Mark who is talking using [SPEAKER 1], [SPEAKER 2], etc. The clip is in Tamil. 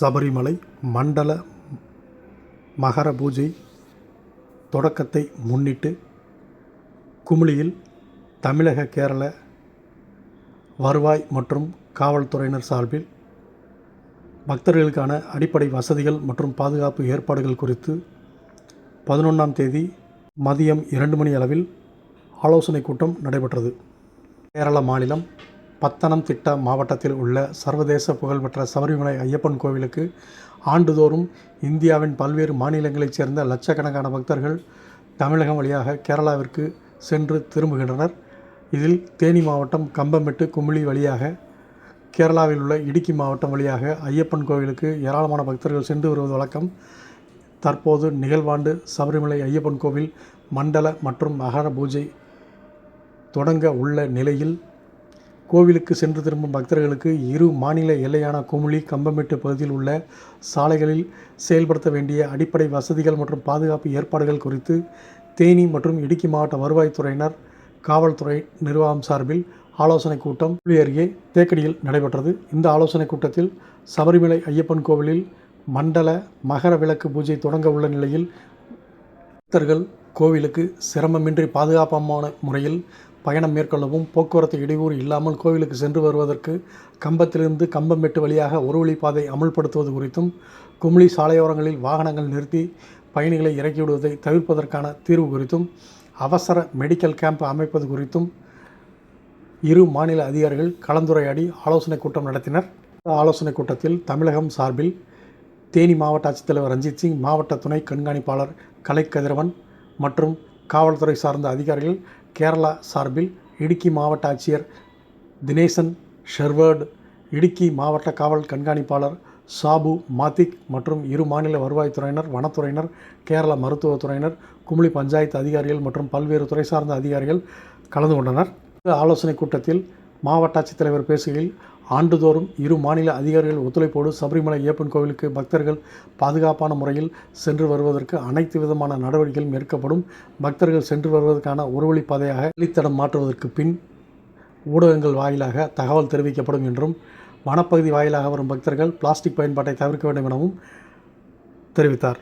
[SPEAKER 1] சபரிமலை மண்டல மகர பூஜை தொடக்கத்தை முன்னிட்டு குமுளியில் தமிழக கேரள வருவாய் மற்றும் காவல்துறையினர் சார்பில் பக்தர்களுக்கான அடிப்படை வசதிகள் மற்றும் பாதுகாப்பு ஏற்பாடுகள் குறித்து பதினொன்றாம் தேதி மதியம் இரண்டு மணி அளவில் ஆலோசனைக் கூட்டம் நடைபெற்றது. கேரள மாநிலம் பத்தனம்திட்டா மாவட்டத்தில் உள்ள சர்வதேச புகழ்பெற்ற சபரிமலை ஐயப்பன் கோவிலுக்கு ஆண்டுதோறும் இந்தியாவின் பல்வேறு மாநிலங்களைச் சேர்ந்த லட்சக்கணக்கான பக்தர்கள் தமிழகம் வழியாக கேரளாவிற்கு சென்று திரும்புகின்றனர். இதில் தேனி மாவட்டம் கம்பமெட்டு குமிழி வழியாக கேரளாவில் உள்ள இடுக்கி மாவட்டம் வழியாக ஐயப்பன் கோவிலுக்கு ஏராளமான பக்தர்கள் சென்று வருவது வழக்கம். தற்போது நிகழ்வாண்டு சபரிமலை ஐயப்பன் கோவில் மண்டல மற்றும் மகர பூஜை தொடங்க உள்ள நிலையில் கோவிலுக்கு சென்று திரும்பும் பக்தர்களுக்கு இரு மாநில எல்லையான குமுளி கம்பமெட்டு பகுதியில் உள்ள சாலைகளில் செயல்படுத்த வேண்டிய அடிப்படை வசதிகள் மற்றும் பாதுகாப்பு ஏற்பாடுகள் குறித்து தேனி மற்றும் இடுக்கி மாவட்ட வருவாய்த்துறையினர் காவல்துறை நிர்வாகம் சார்பில் ஆலோசனைக் கூட்டம் புள்ளி அருகே தேக்கடியில் நடைபெற்றது. இந்த ஆலோசனைக் கூட்டத்தில் சபரிமலை ஐயப்பன் கோவிலில் மண்டல மகர விளக்கு பூஜை தொடங்க உள்ள நிலையில் பக்தர்கள் கோவிலுக்கு சிரமமின்றி பாதுகாப்பான முறையில் பயணம் மேற்கொள்ளவும் போக்குவரத்து இடையூறு இல்லாமல் கோவிலுக்கு சென்று வருவதற்கு கம்பத்திலிருந்து கம்பமெட்டு வழியாக ஒரு வழிப்பாதை அமுல்படுத்துவது குறித்தும் குமுளி சாலையோரங்களில் வாகனங்கள் நிறுத்தி பயணிகளை இறக்கிவிடுவதை தவிர்ப்பதற்கான தீர்வு குறித்தும் அவசர மெடிக்கல் கேம்ப் அமைப்பது குறித்தும் இரு மாநில அதிகாரிகள் கலந்துரையாடி ஆலோசனைக் கூட்டம் நடத்தினர். ஆலோசனை ஆலோசனைக் கூட்டத்தில் தமிழகம் சார்பில் தேனி மாவட்ட ஆட்சித்தலைவர் ரஞ்சித் சிங் மாவட்ட துணை கண்காணிப்பாளர் கலை கதிரவன் மற்றும் காவல்துறை சார்ந்த அதிகாரிகள் கேரளா சார்பில் இடுக்கி மாவட்ட ஆட்சியர் தினேசன் ஷெர்வர்டு இடுக்கி மாவட்ட காவல் கண்காணிப்பாளர் சாபு மாத்திக் மற்றும் இரு மாநில வருவாய்த்துறையினர் வனத்துறையினர் கேரள மருத்துவத்துறையினர் குமுளி பஞ்சாயத்து அதிகாரிகள் மற்றும் பல்வேறு துறை சார்ந்த அதிகாரிகள் கலந்து கொண்டனர். இந்த ஆலோசனைக் கூட்டத்தில் மாவட்ட ஆட்சித்தலைவர் பேசுகையில் ஆண்டுதோறும் இரு மாநில அதிகாரிகள் ஒத்துழைப்போடு சபரிமலை ஐயப்பன் கோவிலுக்கு பக்தர்கள் பாதுகாப்பான முறையில் சென்று வருவதற்கு அனைத்து விதமான நடவடிக்கைகளும் எடுக்கப்படும். பக்தர்கள் சென்று வருவதற்கான ஒரு வழிப்பாதையாக வழித்தடம் மாற்றுவதற்கு பின் ஊடகங்கள் வாயிலாக தகவல் தெரிவிக்கப்படும் என்றும் வனப்பகுதி வாயிலாக வரும் பக்தர்கள் பிளாஸ்டிக் பயன்பாட்டை தவிர்க்க வேண்டும் எனவும் தெரிவித்தார்.